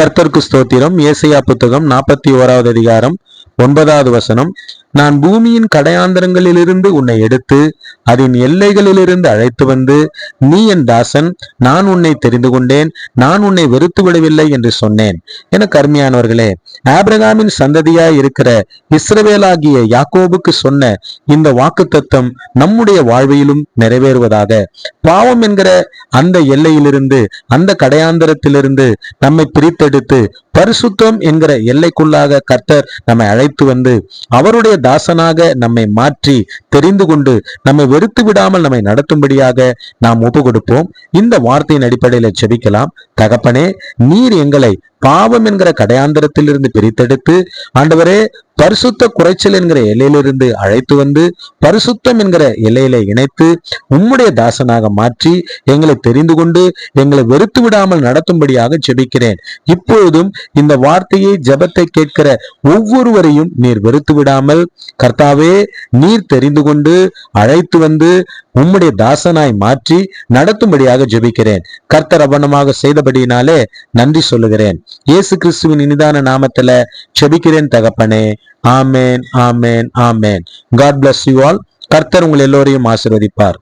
கர்த்தர்க்கு ஸ்தோத்திரம். ஏசையா புத்தகம் நாற்பத்தி ஓராவது அதிகாரம் ஒன்பதாவது வசனம். நான் பூமியின் கடையாந்தரங்களிலிருந்து உன்னை எடுத்து அதன் எல்லைகளிலிருந்து அழைத்து வந்து நீ என் தாசன் நான் உன்னை தெரிந்து கொண்டேன் நான் உன்னை வெறுத்து விடவில்லை என்று சொன்னேன். என கருமையானவர்களே ஆபிரகாமின் சந்ததியாய் இருக்கிற இஸ்ரவேலாகிய யாக்கோபுக்கு சொன்ன இந்த வாக்குத்தத்தம் நம்முடைய வாழ்விலும் நிறைவேறுவதாக. பாவம் என்கிற அந்த எல்லையிலிருந்து அந்த கடையாந்தரத்திலிருந்து நம்மை பிரித்தெடுத்து பரிசுத்தம் என்கிற எல்லைக்குள்ளாக கர்த்தர் நம்மை அழைத்து வந்து அவருடைய தாசனாக நம்மை மாற்றி தெரிந்து கொண்டு நம்மை வெறுத்து விடாமல் நம்மை நடத்தும்படியாக நாம் ஒப்பு கொடுப்போம் இந்த வார்த்தையின் அடிப்படையில் செபிக்கலாம். தகப்பனே நீர் எங்களை பாவம் என்கிற கடையாந்திரத்திலிருந்து பிரித்தெடுத்து ஆண்டவரே பரிசுத்த குறைச்சல் என்கிற எல்லையிலிருந்து அழைத்து வந்து பரிசுத்தம் என்கிற எல்லையில இணைத்து உம்முடைய தாசனாக மாற்றி எங்களை தெரிந்து கொண்டு எங்களை வெறுத்து விடாமல் நடத்தும்படியாக ஜெபிக்கிறேன். இப்பொழுதும் இந்த வார்த்தையை ஜெபத்தை கேட்கிற ஒவ்வொருவரையும் நீர் வெறுத்து விடாமல் கர்த்தாவே நீர் தெரிந்து கொண்டு அழைத்து வந்து உம்முடைய தாசனாய் மாற்றி நடத்தும்படியாக ஜெபிக்கிறேன். கர்த்தர் அவனமாக செய்தபடியினாலே நன்றி சொல்லுகிறேன். இயேசு கிறிஸ்துவின் இனிதான நாமத்துல ஜெபிக்கிறேன் தகப்பனே. Amen amen amen. God bless you all கர்த்தர் உங்கள் எல்லோரையும் ஆசிர்வதிப்பார்.